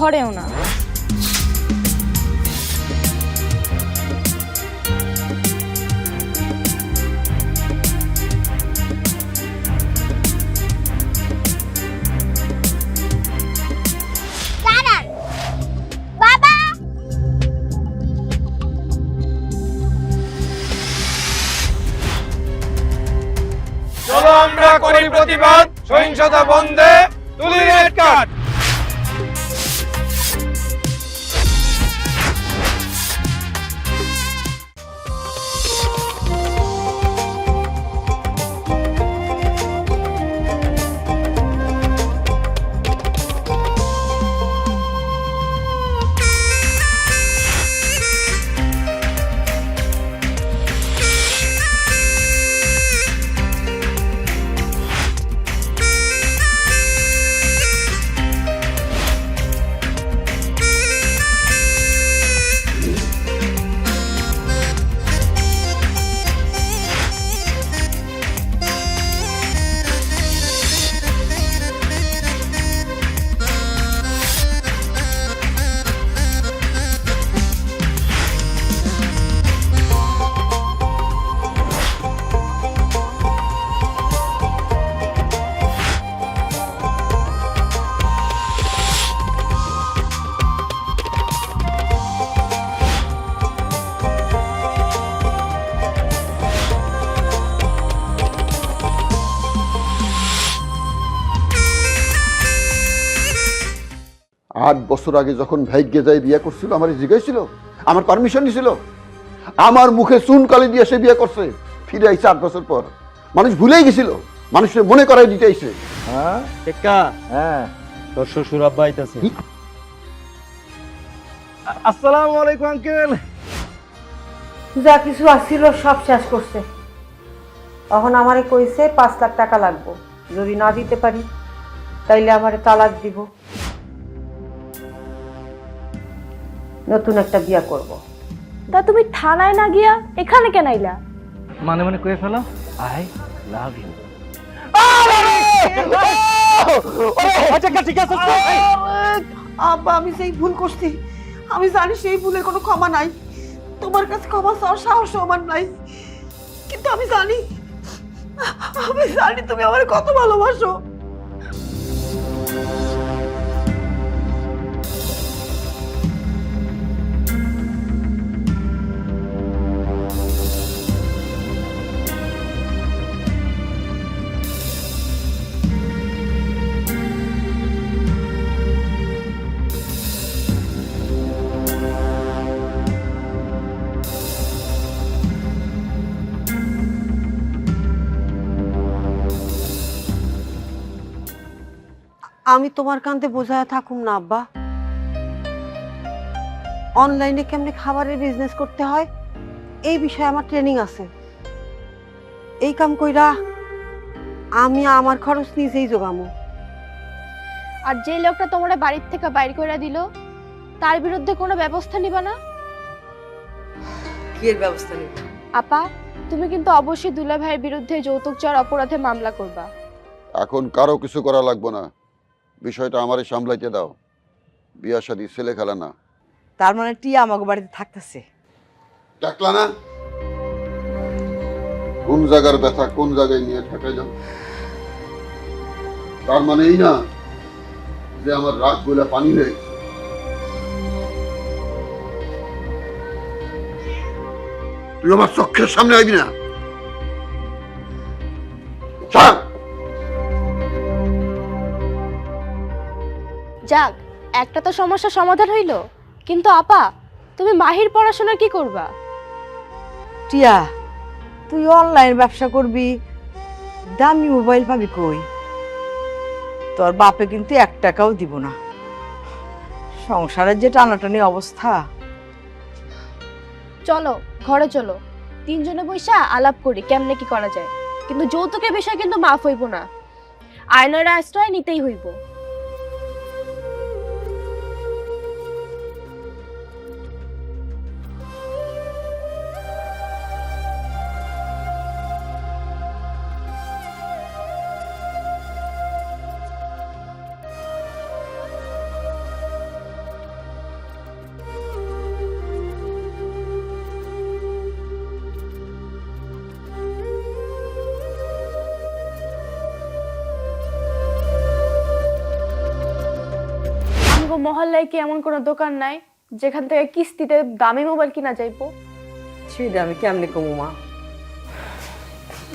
ঘরেও না। চলো আমরা করি প্রতিবাদ। সহিংসতা বন্ধে তুলি রেড কার্ড। আট বছর আগে যখন ভাগ্যে যাই বিয়ে করছিল আমার জিজ্ঞাসছিল আমার পারমিশন নিছিল। আমার মুখে চুন কালি দিয়ে সে বিয়ে করছে। ফিরে আইছে আট বছর পর। মানুষ ভুলেই গেছিল। মানুষের মনে করাই দিতে আইছে। হ্যাঁ? হ্যাঁ। তোর শ্বশুর আব্বা আইতাছে। আসসালামু আলাইকুম আঙ্কেল। যা কিছু আসছিল সব শেষ করছে। তখন আমারে কইছে পাঁচ লাখ টাকা লাগবো। যদি না দিতে পারি তাইলে আমারে তালাক দিব। নতুন একটা বিয়া করব। তা তুমি থানায় না গিয়া এখানে কেন আইলা? মানে মানে কয়ে ফেলো? I love you. আচ্ছা ঠিক আছে আব্বা আমি সেই ভুল করছি। আমি জানি সেই ভুলের কোনো ক্ষমা নাই। তোমার কাছে ক্ষমা চাওয়ার সাহস আমার নাই। কিন্তু আমি জানি আমি জানি তুমি আমার কত ভালোবাসো। আমি তোমার কান্দে বোঝায় থাকুম না আব্বা। অনলাইনে কেমনে খাবারের বিজনেস করতে হয় এই বিষয়ে আমার ট্রেনিং আছে। এই কাম কইরা আমি আমার খরচ নিজেই জোগামো। আর যে লোকটা তোমরা বাড়ির থেকে বাইর করে দিল তার বিরুদ্ধে কোনো ব্যবস্থা নিবা না? কি এর ব্যবস্থা নেব? আপা তুমি কিন্তু অবশ্যই দুলা ভাইয়ের বিরুদ্ধে যৌতুক চাওয়ার অপরাধে মামলা করবা। এখন কারও কিছু করা লাগবে না। বিষয়টা আমারে সামলাইতে দাও। বিয়া শাদি ছেলে খেলা না। তার মানে টিয়া আমাকে বাড়িতে থাকতেছে। ডাকলা না? কোন জায়গার ব্যথা কোন জায়গায় নিয়ে ঠেকাই যাও তার মানে এই না যে আমার রাগগুলা পানি হয়ে গেছে। তুই আমার চোখের সামনে আইবি না। যাক একটা তো সমস্যার সমাধান হইল। কিন্তু আপা তুমি মাহির পড়াশোনা কি করবা? টিয়া তুই অনলাইন ব্যবসা করবি দামি মোবাইল পাবি কই? তোর বাপে কিন্তু এক টাকাও দিব না। সংসারের যে টানাটানি অবস্থা। চলো ঘরে চলো। তিনজনে বৈশা আলাপ করি কেমনে কি করা যায়। কিন্তু যৌতুকের বিষয় কিন্তু মাফ হইব না। আয়নার আশ্রয় নিতেই হইব। মহল্লায় কি এমন কোনো দোকান নাই যেখান থেকে কিস্তিতে দামি মোবাইল কিনা যাইবো? সেটা আমি কেমনি কমু মা?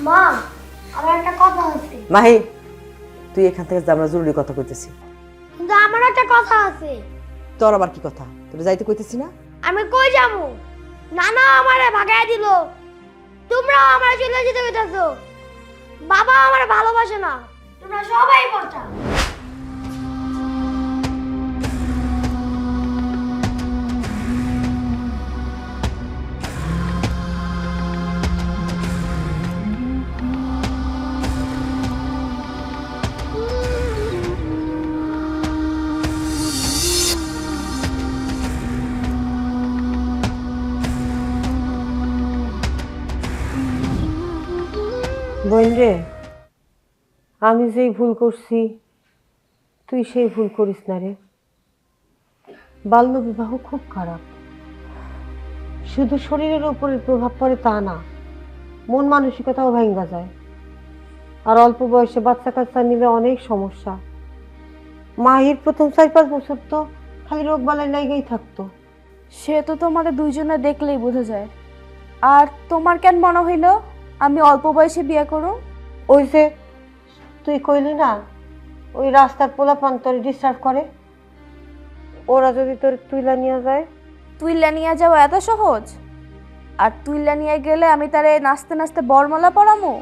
মা আমার একটা কথা আছে। মাহি তুই এখান থেকে যা, আমরা জরুরি কথা কইতেছি। কিন্তু আমার একটা কথা আছে। তোর আবার কি কথা? তোর যাইতে কইতেছি না? আমি কই যাব? নানা আমারে ভাগায় দিল। তোমরা আমার চলে যেতে কইতাছো। বাবা আমার ভালোবাসে না। তোমরা সবাই পচা আমি যেই ভুল করছি তুই সেই ভুল করিস না রে। বাল্যবিবাহ খুব খারাপ। শুধু শরীরের উপরে প্রভাব পড়ে তা না মন মানসিকতাও ভেঙ্গা যায়। আর অল্প বয়সে বাচ্চা কাচ্চা নিলে অনেক সমস্যা। মাহির প্রথম চার পাঁচ বছর তো খালি রোগ বালাই লাইগাই থাকতো। সে তো তোমাদের দুইজনে দেখলেই বোঝা যায়। আর তোমার কেন মনে হইল আমি অল্প বয়সে বিয়ে করো ওই যে তুই কইলি না, ওই রাস্তার পোলাপান তোর ডিস্টার্ব করে? ওরা যদি তোর তুইলা নিয়ে যায়? তুইলা নিয়ে যাওয়া এত সহজ? আর তুইলা নিয়ে গেলে আমি তারে নাচতে নাচতে বরমালা পরামো?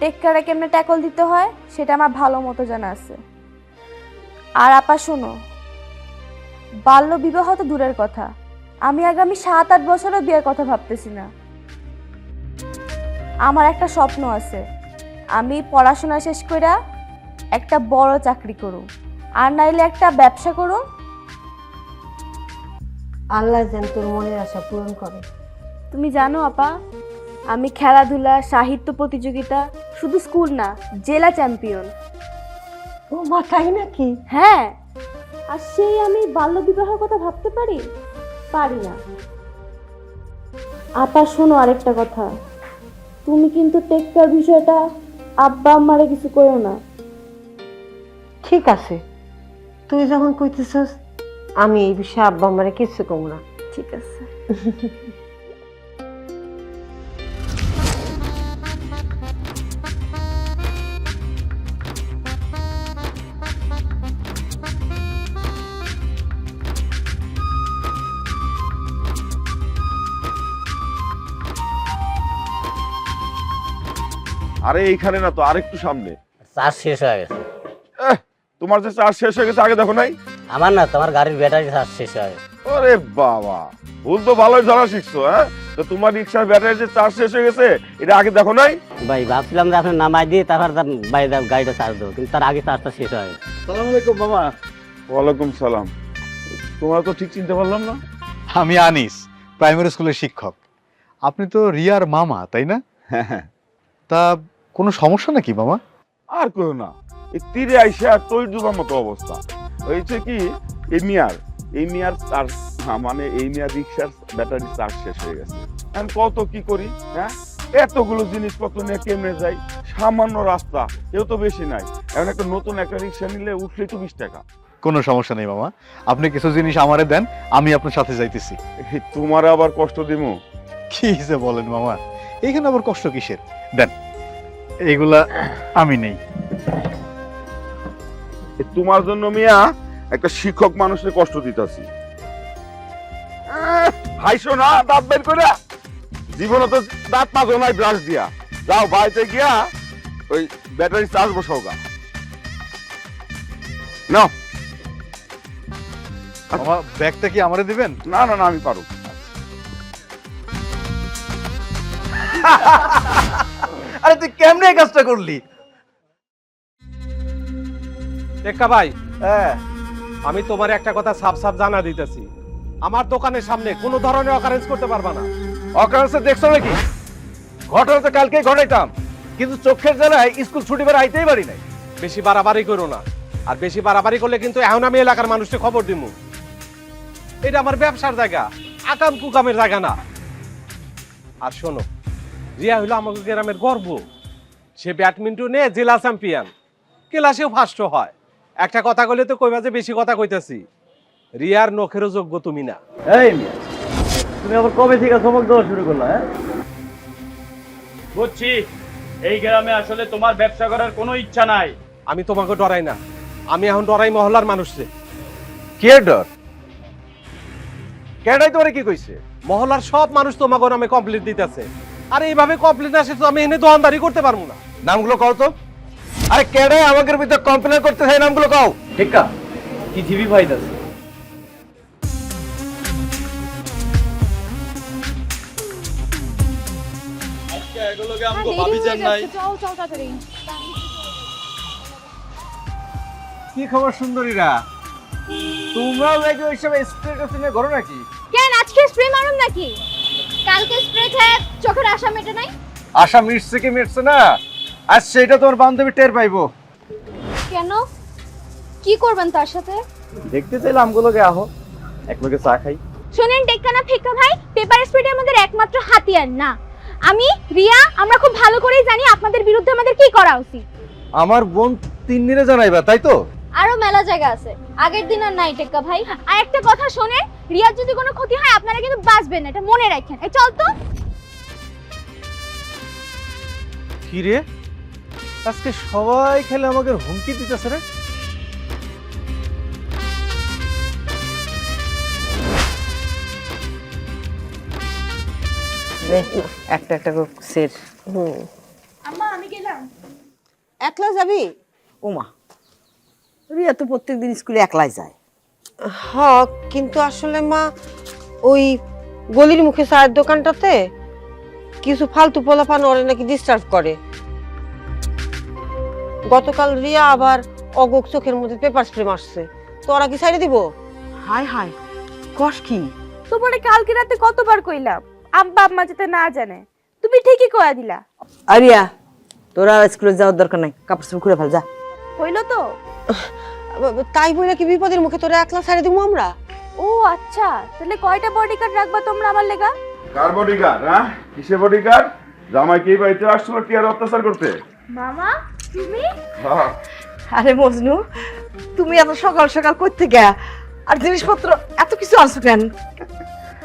টেক্কারে কেমনে ট্যাকল দিতে হয়, সেটা আমার ভালো মতো জানা আছে। আর আপা, শোনো, বাল্য বিবাহ তো দূরের কথা। আমি আগামী সাত আট বছরও বিয়ের কথা ভাবতেছি না। আমার একটা স্বপ্ন আছে। আমি পড়াশোনা শেষ করে একটা বড় চাকরি করুম আর নাইলে একটা ব্যবসা করুম আল্লাহ যেন তোর মনের আশা পূরণ করে। তুমি জানো আপা আমি খেলাধুলা সাহিত্য প্রতিযোগিতা শুধু স্কুল না জেলা চ্যাম্পিয়ন। ও মা তাই নাকি? হ্যাঁ। আর সেই আমি বাল্য বিবাহের কথা ভাবতে পারি? পারি না। আপা শোনো আরেকটা কথা। তুমি কিন্তু টেক্কার বিষয়টা আব্বা আম্মারে কিছু করো না। ঠিক আছে। তুই যখন কইতেছস আমি এই বিষয়ে আব্বা আমারে কিছু কম না। ঠিক আছে। আরে এইখানে না তো আরেকটু সামনে। চার্জ শেষ হয়ে গেছে। তোমার যে চার্জ শেষ হয়ে গেছে আগে দেখো নাই? আমার না তোমার গাড়ির ব্যাটারি চার্জ শেষ হয়ে গেছে। ওরে বাবা ভুল তো ভালোই ধরা শিখছো হ্যাঁ? তো তোমার রিক্সার ব্যাটারি যে চার্জ শেষ হয়ে গেছে এটা আগে দেখো নাই? ভাই ভাবছিলাম যে আপনি নামাই দিয়ে তারপর তার বাইরে গাড়িটা চার্জ দেবো কিন্তু তার আগে চার্জটা শেষ হয়ে গেছে। সালাম আলাইকুম মামা। ওয়ালাইকুম সালাম। তোমার তো ঠিক চিনতে পারলাম না। আমি আনিস প্রাইমারি স্কুলের শিক্ষক। আপনি তো রিয়ার মামা তাই না? হ্যাঁ হ্যাঁ। তা কোনো সমস্যা নাকি মামা? আর কেউ না। এই তীরে আইসে আর তৈরি ডুবার মতো অবস্থা। হয়েছে কি এই মিয়ার এই মিয়ার চার্জ মানে এই মিয়ার রিক্সার ব্যাটারি চার্জ শেষ হয়ে গেছে। এখন কত কি করি হ্যাঁ? এতগুলো জিনিসপত্র নিয়ে কেমনে যাই? সামান্য রাস্তা কেউ তো বেশি নাই। এখন একটা নতুন একটা রিক্সা নিলে উঠলেই তো বিশ টাকা। কোনো সমস্যা নেই মামা। আপনি কিছু জিনিস আমারে দেন আমি আপনার সাথে যাইতেছি। তোমার আবার কষ্ট দিমু? কি যে বলেন মামা। এইখানে আবার কষ্ট কিসের? দেন। এইগুলা আমি নেই। তোমার জন্য মিয়া একটা শিক্ষক মানুষের কষ্ট দিতাছি। হাইছো না দাঁত বের করে জীবনে তো দাঁত মাজো নাই ব্রাশ দিয়া। যাও বাড়িতে গিয়া ওই ব্যাটারি চার্জ বসাও গা। নাও। মামা ব্যাগটা কি আমারে দিবেন? না না না আমি পারো। আরে তুই কেমনে এই কাজটা করলি? টেক্কা ভাই হ্যাঁ। আমি তোমার একটা কথা সাফ সাফ জানা দিতেছি। আমার দোকানের সামনে কোনো ধরনের অকারেন্স করতে পারবা না। অকারেন্সে দেখছ নাকি? ঘটনা তো কালকেই ঘটাইতাম। কিন্তু চোখের জ্বালায় স্কুল ছুটি বের আইতেই পারি নাই। বেশি বাড়াবাড়ি করো না। আর বেশি বাড়াবাড়ি করলে কিন্তু এখন আমি এলাকার মানুষকে খবর দিব এটা আমার ব্যবসার জায়গা আকাম কুকামের জায়গা না। আর শোনো রিয়া হলো আমাকে গ্রামের গর্ব। সে ব্যাডমিন্টনে জেলা চ্যাম্পিয়ন। ক্লাসেও ফার্স্ট হয়। একটা কথা কইলে তো কইবা যে বেশি কথা কইতাছি। রিয়ার নখেরও যোগ্য তুমি না। এই মিয়া তুমি আবার কবে থেকে চমক দেওয়া শুরু করলা হ্যাঁ? বুঝছি। এই গ্রামে আসলে তোমার ব্যবসা করার কোনো ইচ্ছা নাই। আমি তোমাকে ডরাই না। আমি এখন ডরাই মহল্লার মানুষকে কে ডর? কেডাই তোরে কি কইছে? মহল্লার সব মানুষ তোমাকে নামে কমপ্লিট দিতেছে। আর এইভাবে কমপ্লেন আসে তো আমি এনে দোয়ানদারি করতে পারব না। নামগুলো কও তো। আরে কেডে আমাদের ভিতর কমপ্লেন করতে চাই নামগুলো কও। ঠিকা কি জিবি পাইতাছে কি খবর সুন্দরীরা? তোমরাও নাকি ওইসব স্প্রে টেনে ঘর নাকি? কেন আজকে স্প্রে মারুন নাকি? কালকে স্প্রে খেয়ে চোখের আশা মেটে নাই? আশা মিটছে কি মিটছে না? আর সেটা তোমার বান্ধবী টের পাইবো। কেন? কি করবেন তার সাথে? দেখতে চাইলে আমগুলোকে আহো। এক লোকে চা খাই। শোনেন টেক্কানা ফেক্কা ভাই পেপার স্প্রেটা আমাদের একমাত্র হাতিয়ার না। আমি রিয়া আমরা খুব ভালো করেই জানি আপনাদের বিরুদ্ধে আমাদের কি করা উচিত। আমার বোন তিন দিনে জানাইবা তাই তো? আরও মেলা জায়গা আছে। আগের দিন আর নাই টেক্কা ভাই। আর একটা কথা শোনেন রিয়ার যদি কোনো ক্ষতি হয় আপনারা কিন্তু বাঁচবেন না এটা মনে রাখেন। এই চল তো। কি রে? আজকে সবাই খেলে আমাকে হুমকি দিতেছে রে। একটা একটা সের। আম্মা আমি গেলাম। একলা যাবি? ওমা রিয়া তো প্রত্যেকদিন স্কুলে একলাই যায়। হ কিন্তু আসলে মা ওই গলির মুখে চায়ের দোকানটাতে কিছু ফালতু পোলাপান ওরে নাকি ডিস্টার্ব করে। গতকাল রিয়া আবার অগোক চোখের মধ্যে পেপার স্প্রে মারছে তো ওরা কি ছাইড়ে দিব? হাই হাই কষ কি? তোমারে কালকে রাতে কতবার কইলাম আব্বা আম্মা যাতে না জানে। তুমি ঠিকই কয়া দিলা। আরিয়া তোরা স্কুলে যাওয়ার দরকার নাই কাপড় চোপড় খুলে ফেল যা। হইল তো? তাই বলে কি বিপদের মুখে তোরা একলা ছাইড়ে দিব আমরা? ও আচ্ছা। তাহলে কয়টা বডি কার্ড রাখবা তোমরা আমার লেগা? কার বডিগার্ড হ্যাঁ? কিসে বডিগার্ড জামাই কি বাড়িতে আসছিল কি আর অত্যাচার করতে? মামা তুমি? হ্যাঁ। আরে মজনু তুমি এত সকাল সকাল করতে গা আর জিনিসপত্র এত কিছু আনছো কেন?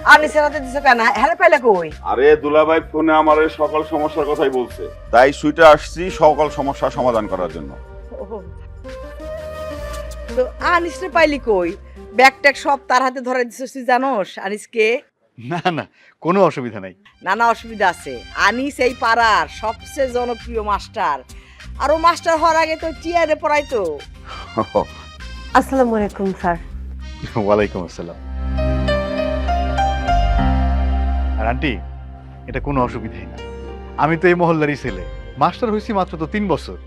আর নিচে রাতে দিছো কেন? হেলে পাইলে কই? আরে দুলাভাই ফোনে আমার সকল সমস্যার কথাই বলছে। তাই সুইটা আসছি সকল সমস্যার সমাধান করার জন্য। তো আনিসরে পাইলি কই? ব্যাগ ট্যাগ সব তার হাতে ধরে দিছিস তুই জানোস আনিসকে? না না কোনো অসুবিধা নাই। নানা অসুবিধা আছে। আনিস এই পাড়ার সবচেয়ে জনপ্রিয় মাস্টার। আর ও মাস্টার হওয়ার আগে তো টিয়ারে পড়াইতো আসসালামু আলাইকুম স্যার। ওয়ালাইকুম আসসালাম। আর আন্টি এটা কোনো অসুবিধাই না। আমি তো এই মহল্লারই ছেলে। মাস্টার হয়েছি মাত্র তো তিন বছর।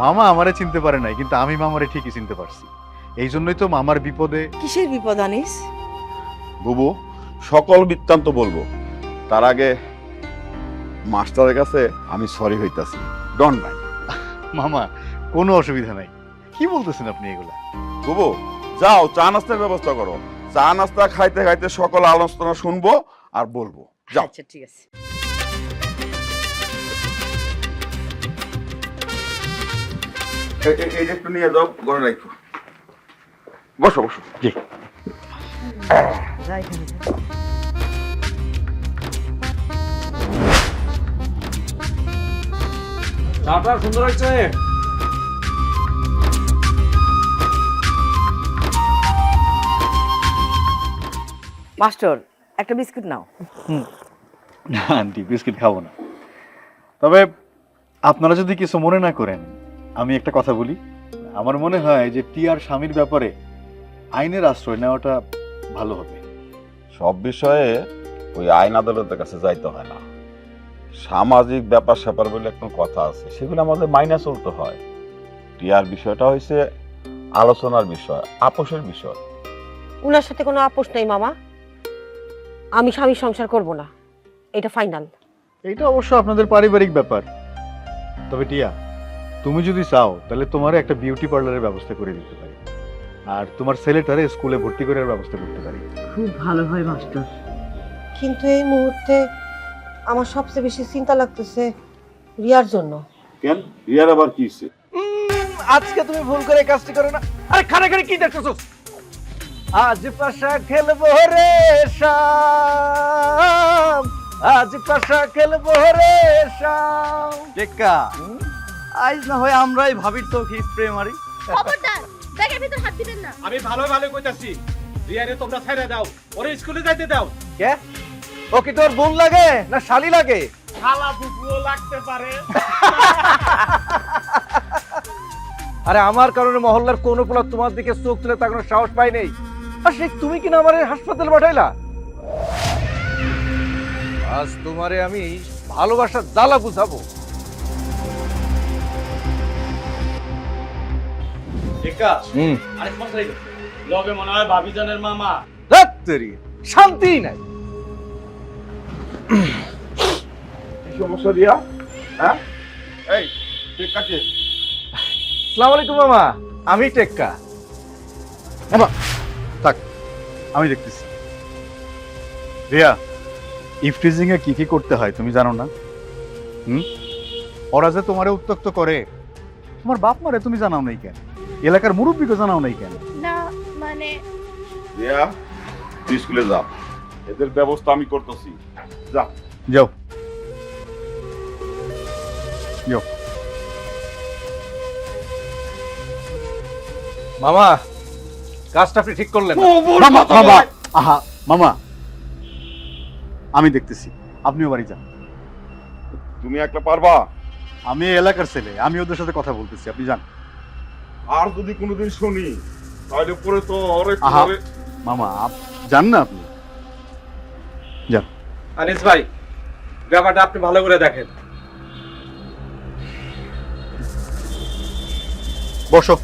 মামা আমারে চিনতে পারে নাই কিন্তু আমি মামারে ঠিকই চিনতে পারছি। এই জন্যই তো মামার বিপদে কিসের বিপদ আনিস? বুবু সকল বৃত্তান্ত বলব। তার আগে মাস্টারের কাছে আমি সরি হইতাছি। ডন ভাই মামা কোনো অসুবিধা নাই। কি বলতেছেন আপনি এগুলা? বুবু যাও চা নাস্তার ব্যবস্থা করো। চা নাস্তা খাইতে খাইতে সকল আলোচনা শুনব আর বলব। যাও। আচ্ছা ঠিক আছে। এ- এ- এইটা একটু নিয়ে যাও ঘরে রাখো বসো বসো। জি। যাই এখানে যা। চাটা সুন্দর মাস্টার একটা বিস্কুট নাও। না আন্টি বিস্কিট খাব না। তবে আপনারা যদি কিছু মনে না করেন আমি একটা কথা বলি। আমার মনে হয় যে টিয়ার স্বামীর ব্যাপারে আইনের আশ্রয় নেওয়াটা ভালো হবে। সব বিষয়ে ওই আইন আদালতের কাছে যাইতে হয় না। সামাজিক ব্যাপার স্যাপার বলে একটা কথা আছে সেগুলো আমাদের মাইনে চলতে হয়। টিয়ার বিষয়টা হয়েছে আলোচনার বিষয় আপোষের বিষয়। উনার সাথে কোনো আপোষ নেই মামা। আমি স্বামী সংসার করব না। এটা ফাইনাল। এটা অবশ্য আপনাদের পারিবারিক ব্যাপার। তবে টিয়া তুমি যদি চাও তাহলে তোমার একটা বিউটি পার্লারের ব্যবস্থা করে দিতে পারি। আর তোমার ছেলেটারে স্কুলে ভর্তি করার ব্যবস্থা করতে পারি। খুব ভালো হয় মাস্টার। কিন্তু এই মুহূর্তে আমার সবচেয়ে বেশি চিন্তা লাগতেছে রিয়ার জন্য। কেন? রিয়ার আবার কি হয়েছে আজকে তুমি ভুল করে এই কাজটি করো না। আরে খানে খানে কি দেখতেছো? আজ পাশা খেলব রে শাম। আজ পাশা খেলব রে শাম। টেক্কা। আজ না হয় আমরাই ভাবির তো কি স্প্রে মারি। খবরদার ব্যাগের ভিতর হাত দিবেন না। আমি ভালো ভালো কইতাছি। রিয়ারে তোমরা ছেড়ে দাও ওরে স্কুলে যাইতে দাও। কে? ও কি তোর বোন লাগে না শালি লাগে? খালা বুকুও লাগতে পারে। আরে আমার কারণে মহল্লার কোন পোলা তোমার দিকে চোখ তুলে তাকানোর সাহস পাই নেই। আর সেই তুমি কিনা আমার হাসপাতাল পাঠাইলা? আজ তোমারে আমি ভালোবাসার জ্বালা বুঝাবো। হুম। আরে কোথায় লগে মনে হয় ভাবিজানের মামা। শান্তি নাই। সমস্যা হ্যাঁ? এই সালাম আলাইকুম মামা আমি টেক্কা। থাক আমি দেখতেছি। রিয়া ইফটিজিং এ কি কি করতে হয় তুমি জানো না? হুম? ওরা যে তোমারে উত্তক্ত করে তোমার বাপ মারে তুমি জানাও নাই কেন? এলাকার মুরব্বীকে জানাও নাই কেন? না মানে রিয়া তুই স্কুলে যা। এদের ব্যবস্থা আমি করতেছি। যা। যাও। যাও। মামা কাজটা আপনি ঠিক করলেন না। মামা মামা আহা মামা। আমি দেখতেছি আপনিও বাড়ি যান। তুমি একটা পারবা? আমি এই এলাকার ছেলে আমি ওদের সাথে কথা বলতেছি আপনি যান। আর যদি কোনোদিন শুনি তাহলে পরে তো অরে আহা। মামা আপ- যান না আপনি। যান। আনিস ভাই ব্যাপারটা আপনি ভালো করে দেখেন। বসো।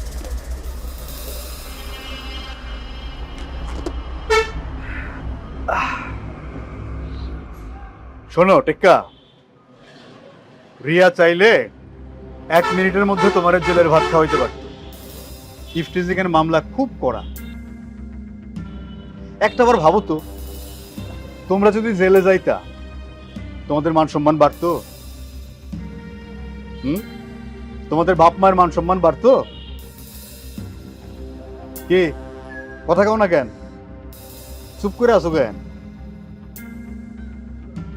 শোনো টেক্কা। রিয়া চাইলে এক মিনিটের মধ্যে তোমার জেলের ভাত খাওয়াইতে পারত ইফটিজিং এর মামলা খুব কড়া। একটা বার ভাবো তো, তোমরা যদি জেলে যাইতা, তোমাদের মান সম্মান বাড়তো? হুম? তোমাদের বাপ মায়ের মান সম্মান বাড়তো? কে? কথা কেউ না কেন? চুপ করে আসো কেন?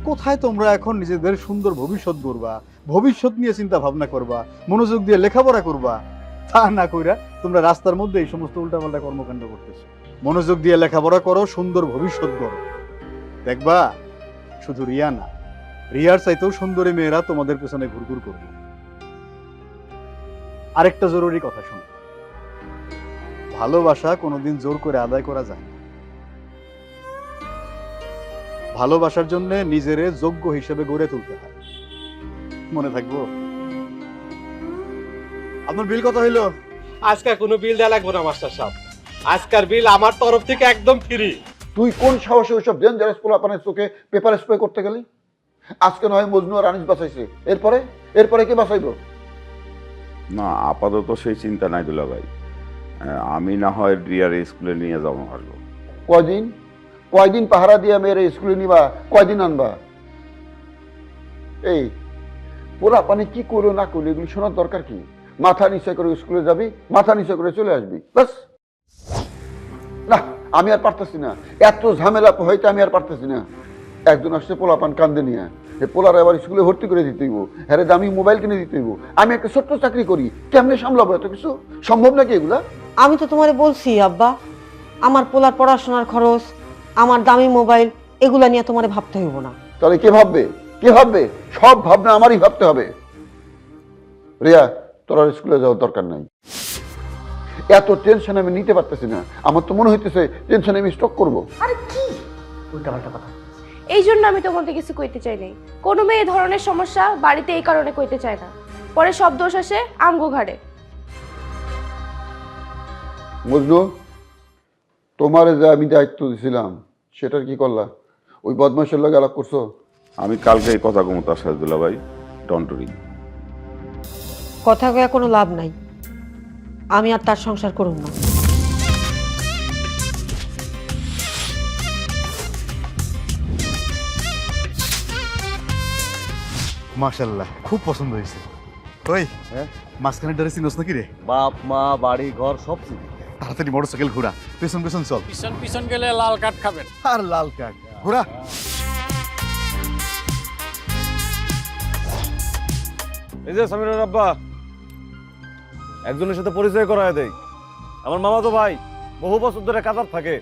কোথায় তোমরা এখন নিজেদের সুন্দর ভবিষ্যৎ করবা ভবিষ্যৎ নিয়ে চিন্তা ভাবনা করবা, মনোযোগ দিয়ে লেখাপড়া করবা? তা না কইরা তোমরা রাস্তার মধ্যে এই সমস্ত উল্টাপাল্টা কর্মকাণ্ড করতেছো। মনোযোগ দিয়ে লেখাপড়া করো, সুন্দর ভবিষ্যৎ করো দেখবা, শুধু রিয়া না, রিয়ার চাইতেও সুন্দরী মেয়েরা তোমাদের পেছনে ঘুরঘুর করবে। আরেকটা জরুরি কথা শোনো। ভালোবাসা কোনোদিন জোর করে আদায় করা যায় না। ভালোবাসার জন্য নিজেরে যোগ্য হিসেবে গড়ে তুলতে হয়। মনে থাকব? আপনার বিল কত হইল? আজকাল কোনো বিল দেওয়া লাগবে না মাস্টার সাহেব। আজকার বিল আমার তরফ থেকে একদম ফ্রি তুই কোন সাহসে ওইসব ডেঞ্জারাস পোলা পোলাপানের চোখে পেপার স্প্রে করতে গেলি? আজকে নয় মজনু আর আনিস বাঁচাইছে। এরপরে? এরপরে কে বাঁচাইবো? না আপাতত সেই চিন্তা নাই দুলা ভাই। আমি না হয় রিয়ার স্কুলে নিয়ে যাব ভাবলো কয়দিন? কয়দিন পাহারা দিয়ে মেয়ের স্কুলে নিবা? কয়দিন আনবা? এই পোলা পানি কি করো না করল এগুলো শোনার দরকার কি? মাথা নিচে করে স্কুলে যাবি মাথা নিচে করে চলে আসবি বাস না আমি আর পারতেছি না। এত ঝামেলা হয়তো আমি আর পারতেছি না। একজন আসছে পোলা পান কান্দে নিয়ে। এ পোলার এবার স্কুলে ভর্তি করে দিতে হইব। হ্যাঁ দামি মোবাইল কিনে দিতে হইব। আমি একটা ছোট্ট চাকরি করি। কেমনে সামলাবো এত কিছু? সম্ভব নাকি এগুলা? আমি তো তোমারে বলছি আব্বা আমার পোলার পড়াশোনার খরচ আমার দামি মোবাইল এগুলা নিয়ে তোমারে ভাবতে হইব না। তাহলে কে ভাববে? কে ভাববে? সব ভাবনা আমারই ভাবতে হবে। রিয়া তোর আর স্কুলে যাওয়ার দরকার নাই। এত টেনশন আমি নিতে পারতেছি না। আমার তো মনে হইতেছে টেনশন আমি স্টক করব। আরে কি? এই জন্য আমি তোমাদের কিছু কইতে চাই নাই। কোনো মেয়ে এই ধরনের সমস্যা বাড়িতে এই কারণে কইতে চায় না। পরে সব দোষ আসে আমগো ঘাড়ে। মজনু তোমার যে আমি দায়িত্ব দিছিলাম সেটার কি করলা? ওই বদমাসের লগে আলাপ করছ? আমি কালকে এই কথা কমতো সাজদুল্লাহ ভাই টন্টরি কথা কয়ে কোনো লাভ নাই। আমি আর তার সংসার করুন না। মাশাল্লাহ খুব পছন্দ হয়েছে। ওই মাঝখানে ড্রেসিং নোস নাকি রে? বাপ মা বাড়ি ঘর সব চিনি তাড়াতাড়ি মোটরসাইকেল ঘোরা পেছন পেছন চল। পিছন পিছন গেলে লাল কাঠ খাবেন। আর লাল কাক ঘোরা। এই যে সামিরের আব্বা একজনের সাথে পরিচয় করায় দেই। আমার মামা তো ভাই বহু বছর ধরে কাতার থাকে।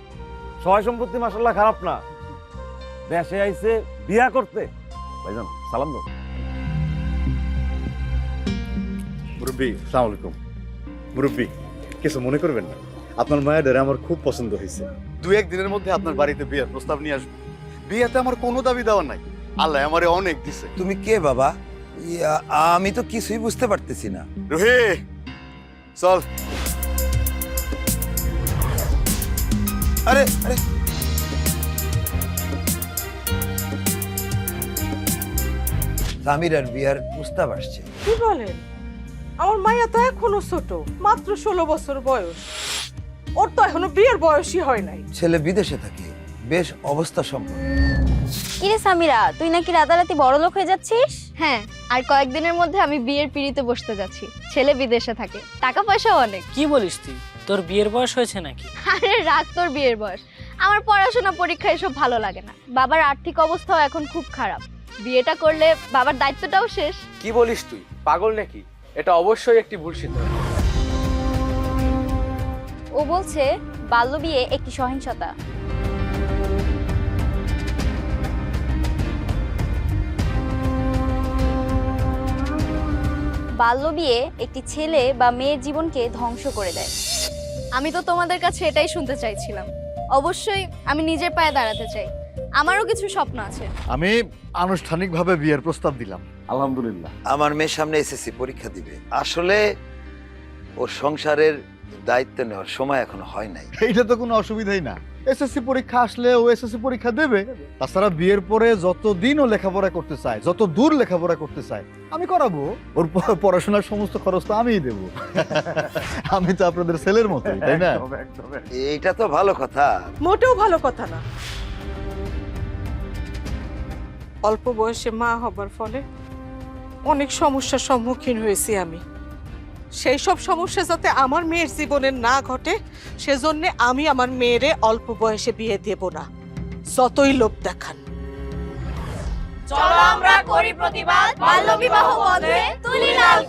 সহায় সম্পত্তি মাসাল্লাহ খারাপ না। দেশে আইছে বিয়া করতে। ভাইজান সালাম দাও। মুরব্বী সালাম আলাইকুম। মুরব্বী কিছু মনে করবেন না। আপনার মায়ের আমার খুব পছন্দ হয়েছে। দু এক দিনের মধ্যে আপনার বাড়িতে বিয়ের প্রস্তাব নিয়ে আসব। বিয়েতে আমার কোনো দাবি দেওয়া নাই। আল্লাহ আমারে অনেক দিছে। তুমি কে বাবা? আমি তো কিছুই বুঝতে পারতেছি না। রুহি! চল। আরে আরে। সামিরার বিয়ার প্রস্তাব আসছে। কি বলেন? আমার মাইয়া তো এখনও ছোট মাত্র ষোলো বছর বয়স। ওর তো এখনও বিয়ের বয়সই হয় নাই। ছেলে বিদেশে থাকে বেশ অবস্থা সম্পন্ন। কিরে সামিরা তুই নাকি রাতারাতি বড় লোক হয়ে যাচ্ছিস? হ্যাঁ আর কয়েকদিনের মধ্যে আমি বিয়ের পিড়িতে বসতে যাচ্ছি। ছেলে বিদেশে থাকে। টাকা পয়সাও অনেক। কি বলিস তুই? তোর বিয়ের বয়স হয়েছে নাকি? আরে রাগ তোর বিয়ের বয়স। আমার পড়াশোনা পরীক্ষা এসব ভালো লাগে না। বাবার আর্থিক অবস্থাও এখন খুব খারাপ। বিয়েটা করলে বাবার দায়িত্বটাও শেষ। কি বলিস তুই? পাগল নাকি? এটা অবশ্যই একটি ভুল সিদ্ধান্ত। ও বলছে বাল্যবিয়ে একটি সহিংসতা। বাল্যবিয়ে একটি ছেলে বা মেয়ের জীবনকে ধ্বংস করে দেয়। আমি তো তোমাদের কাছে এটাই শুনতে চাইছিলাম। অবশ্যই আমি নিজের পায়ে দাঁড়াতে চাই। আমারও কিছু স্বপ্ন আছে। আমি আনুষ্ঠানিকভাবে বিয়ের প্রস্তাব দিলাম। আলহামদুলিল্লাহ। আমার মেয়ের সামনে এসএসসি পরীক্ষা দিবে। আসলে ও সংসারের দায়িত্ব নেওয়ার সময় এখনও হয় নাই। এইটা তো কোনো অসুবিধাই না। এসএসসি পরীক্ষা আসলে ও এসএসসি পরীক্ষা দেবে। তাছাড়া বিয়ের পরে যত দিন ও লেখাপড়া করতে চায় যত দূর লেখাপড়া করতে চায় আমি করাবো। ওর পড়াশোনার সমস্ত খরচ তো আমিই দেবো। আমি তো আপনাদের ছেলের মতো তাই না? এইটা তো ভালো কথা। মোটেও ভালো কথা না। অল্প বয়সে মা হবার ফলে অনেক সমস্যার সম্মুখীন হয়েছি আমি। সেই সব সমস্যা যাতে আমার মেয়ের জীবনে না ঘটে, সেজন্য আমি আমার মেয়েরে অল্প বয়সে বিয়ে দেব না। যতই লোভ দেখান। চলো আমরা করি প্রতিবাদ, বাল্যবিবাহ বন্ধে তুলি লাল